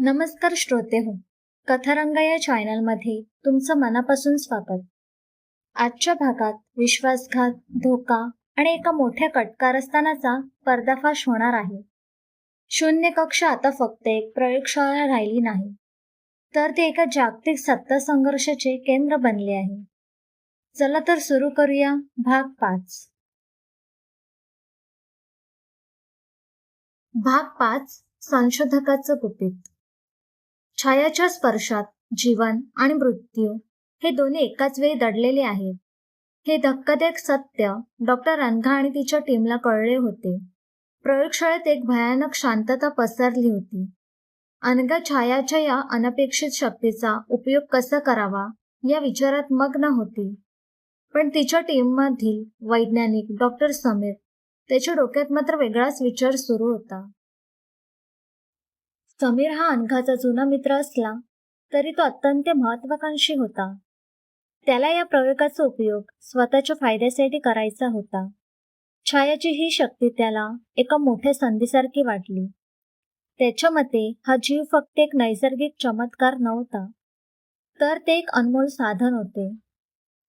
नमस्कार श्रोते हो. कथारंग या चॅनलमध्ये तुमचं मनापासून स्वागत. आजच्या भागात विश्वासघात धोका आणि एका मोठ्या कटकारस्थानाचा पर्दाफाश होणार आहे. शून्य कक्ष आता फक्त एक प्रयोगशाळा राहिली नाही. तर ते एका जागतिक सत्ता संघर्षाचे केंद्र बनले आहे. चला तर सुरू करूया भाग पाच. भाग पाच संशोधकाचं गुपित. छायाच्या स्पर्शात जीवन आणि मृत्यू हे दोन्ही एकाच वेळी दडलेले आहेत. हे धक्कादायक सत्य डॉक्टर रणघा आणि तिच्या टीमला कळले होते. प्रयोगशाळेत एक भयानक शांतता पसरली होती. अनघा छायाच्या या अनपेक्षित शक्तीचा उपयोग कसा करावा या विचारात मग्न होती. पण तिच्या टीममधील वैज्ञानिक डॉक्टर समीर त्याच्या डोक्यात मात्र वेगळाच विचार सुरू होता. समीर हा अनघाचा जुना मित्र असला तरी तो अत्यंत महत्वाकांक्षी होता. त्याला या प्रयोगाचा उपयोग स्वतःच्या फायद्यासाठी करायचा होता. छायाची ही शक्ती त्याला एका मोठ्या संधीसारखी वाटली. त्याच्या मते हा जीव फक्त एक नैसर्गिक चमत्कार नव्हता तर ते एक अनमोल साधन होते.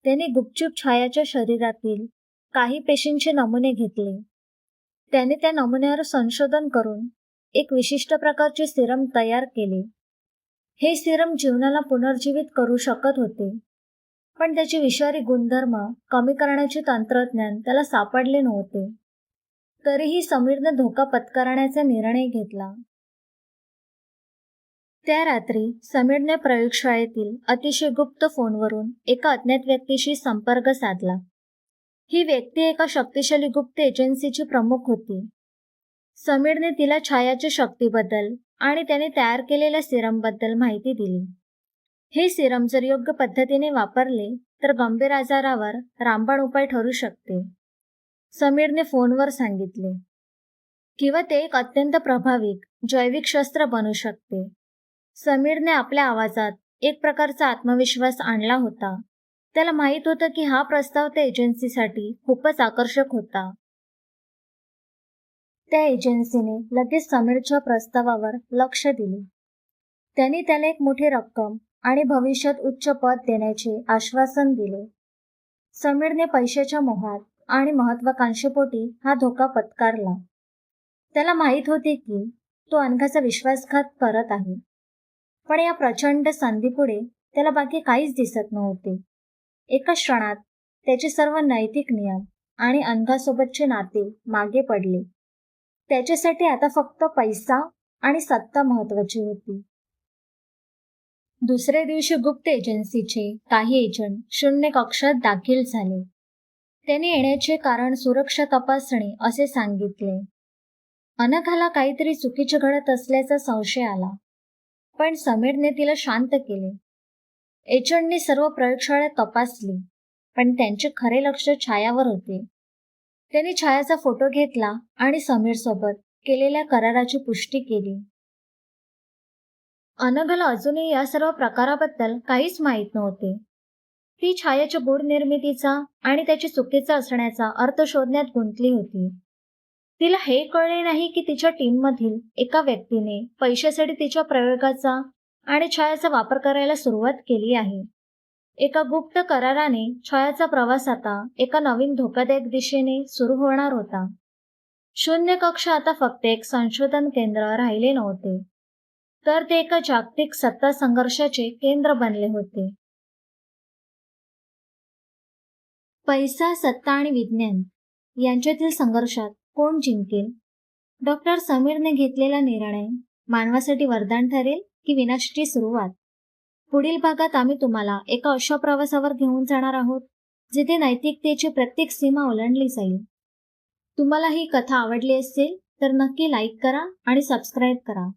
त्याने गुपचूप छायाच्या शरीरातील काही पेशींचे नमुने घेतले. त्याने त्या नमुन्यावर संशोधन करून एक विशिष्ट प्रकारचे सिरम तयार केले. हे सिरम जीवनाला पुनर्जीवित करू शकत होते. पण त्याचे विषारी गुणधर्म कमी करण्याचे तंत्रज्ञान त्याला सापडले नव्हते. तरीही समीरने धोका पत्करण्याचा निर्णय घेतला. त्या रात्री समीरने प्रयोगशाळेतील अतिशय गुप्त फोनवरून एका अज्ञात व्यक्तीशी संपर्क साधला. ही व्यक्ती एका शक्तिशाली गुप्त एजन्सीची प्रमुख होती. समीरने तिला छायाच्या शक्तीबद्दल आणि त्याने तयार केलेल्या सिरमबद्दल माहिती दिली. हे सिरम जर योग्य पद्धतीने वापरले तर गंभीर आजारावर रामबाण उपाय ठरू शकते. समीरने फोनवर सांगितले. किंवा ते एक अत्यंत प्रभावी जैविक शस्त्र बनू शकते. समीरने आपल्या आवाजात एक प्रकारचा आत्मविश्वास आणला होता. त्याला माहीत होतं की हा प्रस्ताव त्या एजन्सीसाठी खूपच आकर्षक होता. त्या एजन्सीने लगेच समीरच्या प्रस्तावावर लक्ष दिले. त्यांनी त्याला एक मोठी रक्कम आणि भविष्यात उच्च पद देण्याचे आश्वासन दिले. समीरने पैशाच्या मोहात आणि महत्वाकांक्षेपोटी हा धोका पत्कारला. त्याला माहीत होते की तो अनघाचा विश्वासघात करत आहे. पण या प्रचंड संधीपुढे त्याला बाकी काहीच दिसत नव्हते. एका क्षणात त्याचे सर्व नैतिक नियम आणि अनघासोबतचे नाते मागे पडले. त्याच्यासाठी आता फक्त पैसा आणि सत्ता महत्वाची होती. दुसऱ्या दिवशी गुप्त एजन्सीचे काही एजंट शून्य कक्षात दाखल झाले. त्यांनी येण्याचे कारण सुरक्षा तपासणी असे सांगितले. अनघाला काहीतरी चुकीचे घडत असल्याचा संशय आला. पण समीरने तिला शांत केले. एजंटने सर्व प्रयोगशाळा तपासली पण त्यांचे खरे लक्ष छायावर होते. त्यांनी छायाचा फोटो घेतला आणि समीर सोबत केलेल्या कराराची पुष्टी केली. अनघला अजूनही या सर्व प्रकाराबद्दल काहीच माहीत नव्हते. ती छायाच्या गुढ निर्मितीचा आणि त्याची चुकीचा असण्याचा अर्थ शोधण्यात गुंतली होती. तिला हे कळले नाही की तिच्या टीममधील एका व्यक्तीने पैशासाठी तिच्या प्रयोगाचा आणि छायाचा वापर करायला सुरुवात केली आहे. एका गुप्त कराराने छायाचा प्रवास आता एका नवीन धोकादायक दिशेने सुरू होणार होता. शून्य कक्ष आता फक्त एक संशोधन केंद्र राहिले नव्हते. तर ते एका जागतिक सत्ता संघर्षाचे केंद्र बनले होते. पैसा सत्ता आणि विज्ञान यांच्यातील संघर्षात कोण जिंकेल? डॉक्टर समीरने घेतलेला निर्णय मानवासाठी वरदान ठरेल की विनाशाची सुरुवात? पुढील भागात आम्ही तुम्हाला एका अशा प्रवासावर घेऊन जाणार आहोत जिथे नैतिकतेची प्रत्येक सीमा ओलांडली जाईल. तुम्हाला ही कथा आवडली असेल तर नक्की लाईक करा आणि सबस्क्राईब करा.